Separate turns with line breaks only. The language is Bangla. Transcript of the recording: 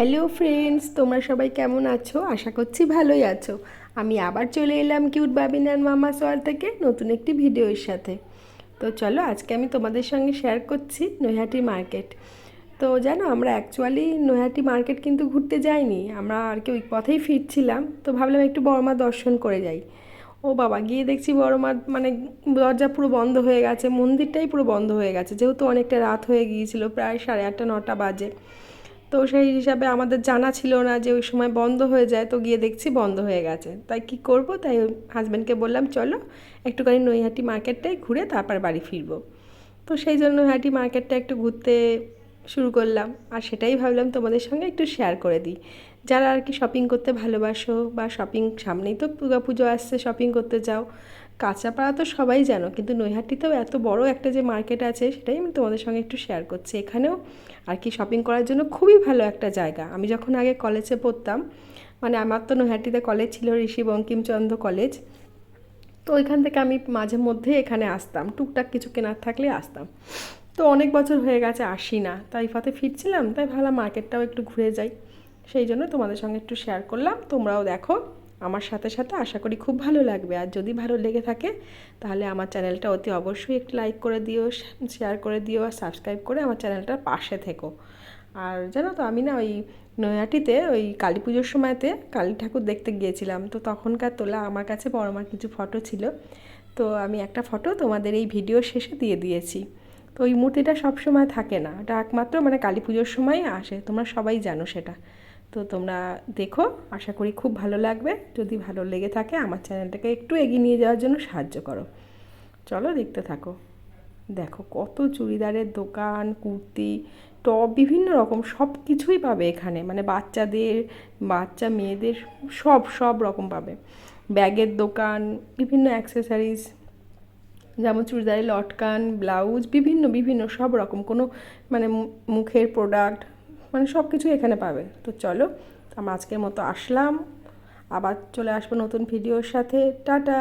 হ্যালো ফ্রেন্ডস তোমরা সবাই কেমন আছো? আশা করছি ভালোই আছো। আমি আবার চলে এলাম কিউট বাবিনার মামা সোয়ার থেকে নতুন একটি ভিডিওর সাথে। তো চলো, আজকে আমি তোমাদের সঙ্গে শেয়ার করছি নৈহাটি মার্কেট তো জানো, আমরা অ্যাকচুয়ালি নৈহাটি মার্কেট কিন্তু ঘুরতে যাইনি। আমরা আর কি ওই পথেই ফিরছিলাম। তো ভাবলাম একটু বড়মা দর্শন করে যাই। ও বাবা, গিয়ে দেখছি বড়মার মানে দরজা পুরো বন্ধ হয়ে গেছে, মন্দিরটাই পুরো বন্ধ হয়ে গেছে। যেহেতু অনেকটা রাত হয়ে গিয়েছিল, প্রায় সাড়ে আটটা, নটা বাজে। তো সেই হিসাবে আমাদের জানা ছিল না যে ওই সময় বন্ধ হয়ে যায়, তো গিয়ে দেখছি বন্ধ হয়ে গেছে। তাই কি করব? তাই হাজব্যান্ডকে বললাম, চলো একটুখানি নৈহাটি মার্কেটটাই ঘুরে তারপর বাড়ি ফিরবো। তো সেই জন্য নৈহাটি মার্কেটটা একটু ঘুরতে শুরু করলাম। আর সেটাই ভাবলাম তোমাদের সঙ্গে একটু শেয়ার করে দিই। যারা আর কি শপিং করতে ভালোবাসো বা শপিং সামনেই তো দুর্গা পুজো আসছে শপিং করতে যাও কাঁচাপাড়া তো সবাই জানো, কিন্তু নৈহাটিতেও এত বড় একটা যে মার্কেট আছে সেটাই আমি তোমাদের সঙ্গে একটু শেয়ার করছি। এখানেও আর কি শপিং করার জন্য খুবই ভালো একটা জায়গা। আমি যখন আগে কলেজে পড়তাম মানে আমার তো নৈহাটিতে কলেজ ছিল ঋষি বঙ্কিমচন্দ্র কলেজ তো ওইখান থেকে আমি মাঝে মধ্যে এখানে আসতাম। টুকটাক কিছু কেনার থাকলে আসতাম। তো অনেক বছর হয়ে গেছে, আসি না। তাই পথে ফিরছিলাম, তাই ভালো মার্কেটটাও একটু ঘুরে যাই। সেই জন্য তোমাদের সঙ্গে একটু শেয়ার করলাম, তোমরাও দেখো। আমার সাথে সাথে আশা করি খুব ভালো লাগবে। আর যদি ভালো লেগে থাকে, তাহলে আমার চ্যানেলটা অতি অবশ্যই একটু লাইক করে দিও, শেয়ার করে দিও আর সাবস্ক্রাইব করে আমার চ্যানেলটার পাশে থেকো। আর জানো তো, আমি না ওই নৈহাটিতে, ওই কালী পুজোর সময়তে কালী ঠাকুর দেখতে গিয়েছিলাম। তো তখনকার তোলা আমার কাছে বড় মার কিছু ফটো ছিল। তো আমি একটা ফটো তোমাদের এই ভিডিও শেষে দিয়ে দিয়েছি। তো ওই মূর্তিটা সবসময় থাকে না। ওটা একমাত্র মানে কালী পুজোর সময়ই আসে। তোমরা সবাই জানো সেটা। তো তোমরা দেখো, আশা করি খুব ভালো লাগবে। যদি ভালো লেগে থাকে, আমার চ্যানেলটাকে একটু এগিয়ে নিয়ে যাওয়ার জন্য সাহায্য করো। চলো দেখতে থাকো। দেখো কত চুড়িদারের দোকান, কুর্তি, টপ, বিভিন্ন রকম সব কিছুই পাবে এখানে। মানে বাচ্চাদের, বাচ্চা মেয়েদের সব সব রকম পাবে। ব্যাগের দোকান, বিভিন্ন অ্যাক্সেসারিজ, যেমন চুড়িদারের লটকান, ব্লাউজ, বিভিন্ন বিভিন্ন সব রকম। কোনো মানে মুখের প্রোডাক্ট মানে সব কিছুই এখানে পাবে। তো চলো, আমরা আজকের মতো আসলাম। আবার চলে আসব নতুন ভিডিওর সাথে। টাটা!